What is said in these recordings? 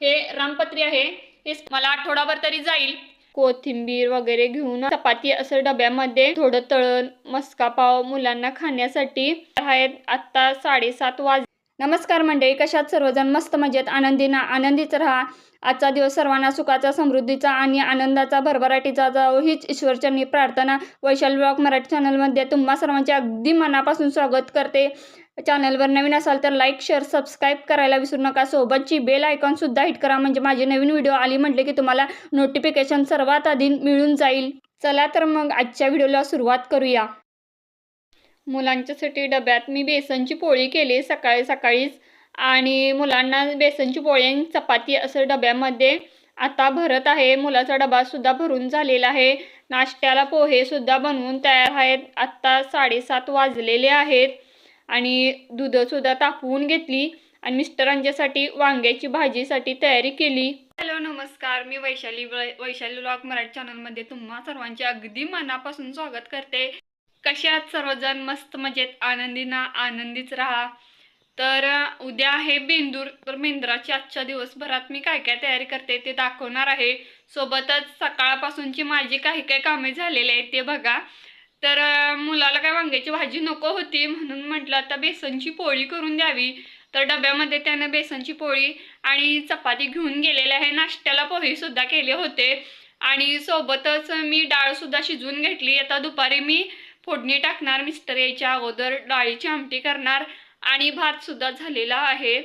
हे रामपत्री आहे. हे मला आठवडाभर तरी जाईल. कोथिंबीर वगैरे घेऊन चपाती असं डब्यामध्ये थोडं तळण मस्का पाव मुलांना खाण्यासाठी. आहेत आत्ता साडेसात वाज नमस्कार मंडळी कशात सर्वजण मस्त मजेत? आनंदीना आनंदीच राहा. आजचा दिवस सर्वांना सुखाचा समृद्धीचा आणि आनंदाचा भरभराटीचा जावो हीच ईश्वरचरणी प्रार्थना वैशाल ब्लॉग मराठी चॅनलमध्ये तुम्हा सर्वांचे अगदी मनापासून स्वागत करते. चॅनलवर नवीन असाल तर लाईक शेअर सबस्क्राईब करायला विसरू नका. सोबतची बेल आयकॉनसुद्धा हिट करा. म्हणजे माझे नवीन व्हिडिओ आली म्हटले की तुम्हाला नोटिफिकेशन सर्वात आधी मिळून जाईल. चला तर मग आजच्या व्हिडिओला सुरुवात करूया. मुलांच्यासाठी डब्यात मी बेसनची पोळी केली सकाळी सकाळीच. आणि मुलांना बेसनची पोळी आणि चपाती असं डब्यामध्ये आता भरत आहे. मुलाचा डबासुद्धा भरून झालेला आहे. नाश्त्याला पोहेसुद्धा बनवून तयार आहेत. आत्ता साडेसात वाजलेले आहेत. आणि दूधसुद्धा तापवून घेतली. आणि मिस्टरांच्यासाठी वांग्याची भाजीसाठी तयारी केली. हॅलो नमस्कार. मी वैशाली वैशाली ब्लॉग मराठी चॅनलमध्ये तुम्हा सर्वांचे अगदी मनापासून स्वागत करते. कसे आहात सर्वजण मस्त मजेत आनंदी ना आनंदीच राहा. तर उद्या आहे बेंदूर तर बेंद्राची आजच्या दिवसभरात मी काय काय तयारी करते ते दाखवणार आहे. सोबतच सकाळपासूनची माझी काही काही कामे झालेली आहेत ते बघा. तर मुलाला काय वांग्याची भाजी नको होती म्हणून म्हटलं आता बेसनची पोळी करून द्यावी. तर डब्यामध्ये त्यानं बेसनची पोळी आणि चपाती घेऊन गेलेले आहे. नाश्त्याला पोहेसुद्धा केले होते. आणि सोबतच मी डाळसुद्धा शिजवून घेतली. आता दुपारी मी फोडणी टाकणार मिस्टर यायच्या अगोदर डाळीची आमटी करणार आणि भातसुद्धा झालेला आहे.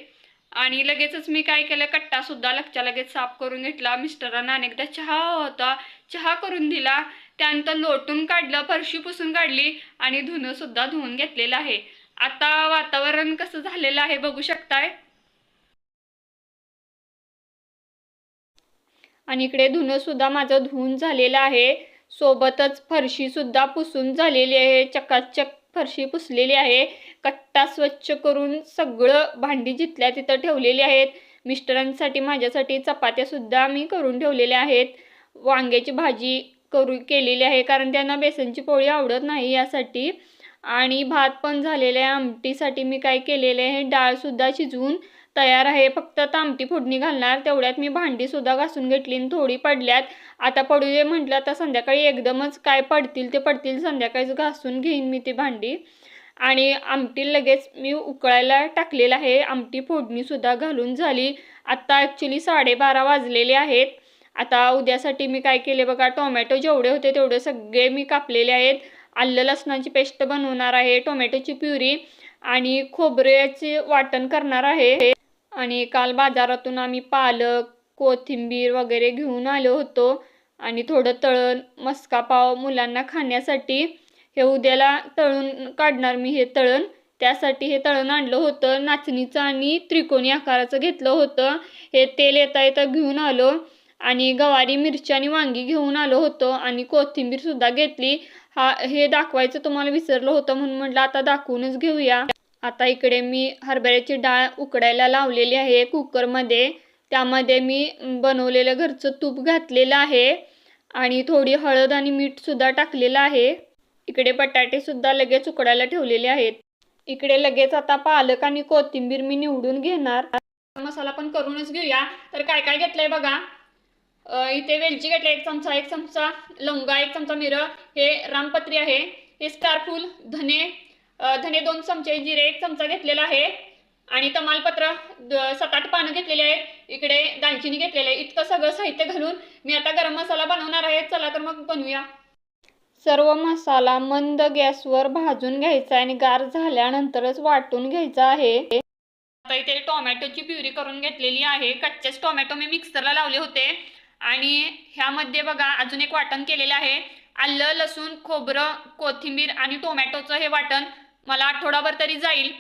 आणि लगेचच मी काय केलं कट्टासुद्धा लगच्या लगेच साफ करून घेतला. मिस्टरांना अनेकदा चहा होता चहा करून दिला. त्यानंतर लोटून काढलं फरशी पुसून काढली आणि धुणंसुद्धा धुवून घेतलेलं आहे. आता वातावरण कसं झालेलं आहे बघू शकताय? आणि इकडे धुणंसुद्धा माझं धुवून झालेलं आहे. सोबतच फरशीसुद्धा पुसून झालेली आहे. चकाचक फरशी पुसलेली आहे. कट्टा स्वच्छ करून सगळं भांडी जिथल्या तिथं ठेवलेली आहेत. मिस्टरांसाठी माझ्यासाठी चपात्यासुद्धा मी करून ठेवलेल्या आहेत. वांग्याची भाजी करू केलेली आहे कारण त्यांना बेसनची पोळी आवडत नाही यासाठी. आणि भात पण झालेला आहे आमटीसाठी मी काय केलेले आहे? डाळसुद्धा शिजवून तयार आहे. फक्त आता आमटी फोडणी घालणार तेवढ्यात मी भांडीसुद्धा घासून घेतली आणि थोडी पडल्यात. आता पडू दे म्हटलं आता संध्याकाळी एकदमच काय पडतील ते पडतील संध्याकाळीच घासून घेईन मी ती भांडी. आणि आमटी लगेच मी उकळायला टाकलेलं आहे. आमटी फोडणीसुद्धा घालून झाली. आत्ता ॲक्च्युली साडेबारा वाजलेले आहेत. आता उद्यासाठी मी काय केले बघा टोमॅटो जेवढे होते तेवढे सगळे मी कापलेले आहेत. आलं लसणाची पेस्ट बनवणार आहे टोमॅटोची प्युरी आणि खोबऱ्याचे वाटण करणार आहे. आणि काल बाजारातून आम्ही पालक कोथिंबीर वगैरे घेऊन आलो होतो. आणि थोडं तळण मस्का पाव मुलांना खाण्यासाठी. हे उद्याला तळून काढणार मी हे तळण. त्यासाठी हे तळण आणलं होतं. नाचणीचं आणि त्रिकोणी आकाराचं घेतलं होतं. हे तेल येता येता घेऊन आलो. आणि गवारी मिरची आणि वांगी घेऊन आलो होतो. आणि कोथिंबीरसुद्धा घेतली. हा हे दाखवायचं तुम्हाला विसरलं होतं म्हणून म्हटलं आता दाखवूनच घेऊया. आता इकडे मी हरभऱ्याची डाळ उकडायला लावलेली आहे कुकरमध्ये. त्यामध्ये मी बनवलेलं घरचं तूप घातलेलं आहे आणि थोडी हळद आणि मीठसुद्धा टाकलेलं आहे. इकडे बटाटेसुद्धा लगेच उकडायला ठेवलेले आहेत. इकडे लगेच आता पालक आणि कोथिंबीर मी निवडून घेणार. मसाला पण करूनच घेऊया. तर काय काय घेतलंय बघा? इथे वेलची घेतली एक चमचा एक चमचा लवंगा एक चमचा मिरं. हे रामपत्री आहे. हे स्टारफूल धने धने दोन चमचे जिरे एक चमचा घेतलेला आहे. आणि तमालपत्र सात आठ पानं घेतलेली आहेत. इकडे दालचिनी घेतलेली आहे. इतकं सगळं साहित्य घालून मी आता गरम मसाला बनवणार आहे. चला तर मग बनवूया. सर्व मसाला मंद गॅसवर भाजून घ्यायचा आणि गार झाल्यानंतरच वाटून घ्यायचा आहे. आता इथे टोमॅटोची प्युरी करून घेतलेली आहे. कच्चेच टोमॅटो मी मिक्सरला लावले होते. आणि ह्यामध्ये बघा अजून एक वाटण केलेलं आहे. आलं लसूण खोबरं कोथिंबीर आणि टोमॅटोचं हे वाटण मला आठवडाभर तरी जाईल.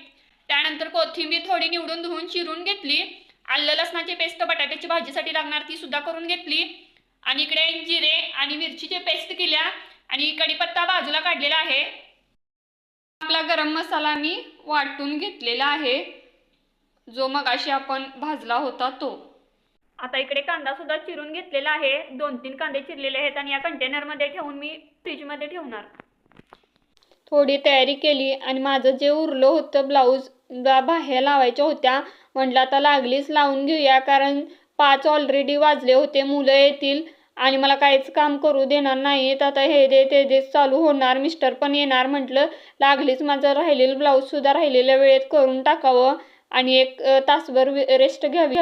त्यानंतर कोथिंबीर थोडी निवडून धुवून चिरून घेतली. आलं लसणाची पेस्ट बटाट्याची भाजीसाठी लागणार ती सुद्धा करून घेतली. आणि इकडे जिरे आणि मिरचीचे पेस्ट केल्या आणि कढीपत्ता बाजूला काढलेला आहे. आपला गरम मसाला मी वाटून घेतलेला आहे. जो मगाशी आपण भाजला होता तो. आता इकडे कांदा सुद्धा चिरून घेतलेला आहे. दोन तीन कांदे चिरलेले आहेत आणि या कंटेनरमध्ये ठेवून मी फ्रीजमध्ये ठेवणार. थोडी तयारी केली आणि माझं जे उरलं होतं ब्लाऊज बाह्या लावायच्या होत्या. म्हटलं आता लागलीच लावून घेऊया कारण पाच ऑलरेडी वाजले होते मुलं येतील आणि मला काहीच काम करू देणार नाहीत. आता हे दे ते दे चालू होणार मिस्टर पण येणार. म्हटलं लागलीच माझं राहिलेलं ब्लाऊजसुद्धा राहिलेल्या वेळेत करून टाकावं आणि एक तासभर रेस्ट घ्यावी.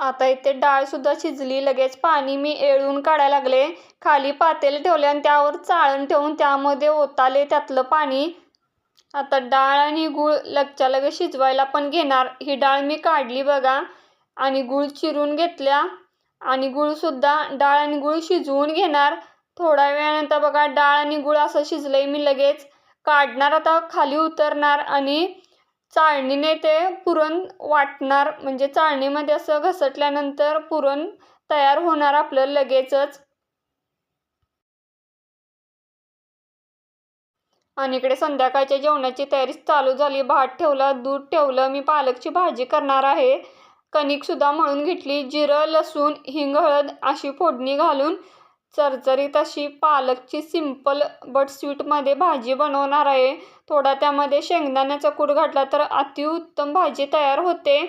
आता इथे डाळसुद्धा शिजली लगेच पाणी मी येळून काढायला लागले. खाली पातेले ठेवले आणि त्यावर चाळण ठेवून त्यामध्ये ओताले त्यातलं पाणी. आता डाळ आणि गूळ लगच्या लगेच शिजवायला पण घेणार. ही डाळ मी काढली बघा. आणि गूळ चिरून घेतल्या. आणि गूळसुद्धा डाळ आणि गूळ शिजवून घेणार. थोड्या वेळानंतर बघा डाळ आणि गूळ असं शिजलंय मी लगेच काढणार. आता खाली उतरणार आणि चाळणीने ते पुरण वाटणार म्हणजे चाळणीमध्ये असं घसटल्यानंतर पुरण तयार होणार आपलं लगेचच. आणि इकडे संध्याकाळच्या जेवणाची तयारी चालू झाली. भात ठेवला दूध ठेवलं. मी पालकची भाजी करणार आहे. कणिकसुद्धा म्हणून घेतली. जिरं लसूण हिंग हळद अशी फोडणी घालून चरचरीत अशी पालकची सिंपल बट स्वीटमध्ये भाजी बनवणार आहे. थोडा त्यामध्ये शेंगदाण्याचा कूट घातला तर अतिउत्तम भाजी तयार होते.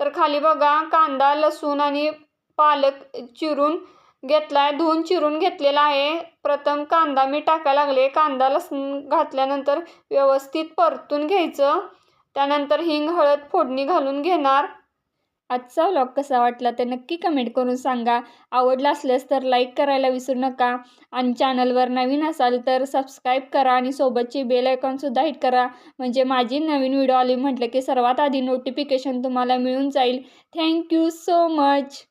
तर खाली बघा कांदा लसूण आणि पालक चिरून घेतला आहे धुवून चिरून घेतलेला आहे. प्रथम कांदा मी टाकायला लागले. कांदा लसूण घातल्यानंतर व्यवस्थित परतून घ्यायचं. त्यानंतर हिंग हळद फोडणी घालून घेणार. आजचा व्लॉग कसा वाटला ते नक्की कमेंट करून सांगा. आवडला असल्यास तर लाईक करायला विसरू नका. आणि चॅनलवर नवीन असाल तर सबस्क्राईब करा आणि सोबतची बेल आयकॉनसुद्धा हिट करा. म्हणजे माझी नवीन व्हिडिओ आली म्हटलं की सर्वात आधी नोटिफिकेशन तुम्हाला मिळून जाईल. Thank you so much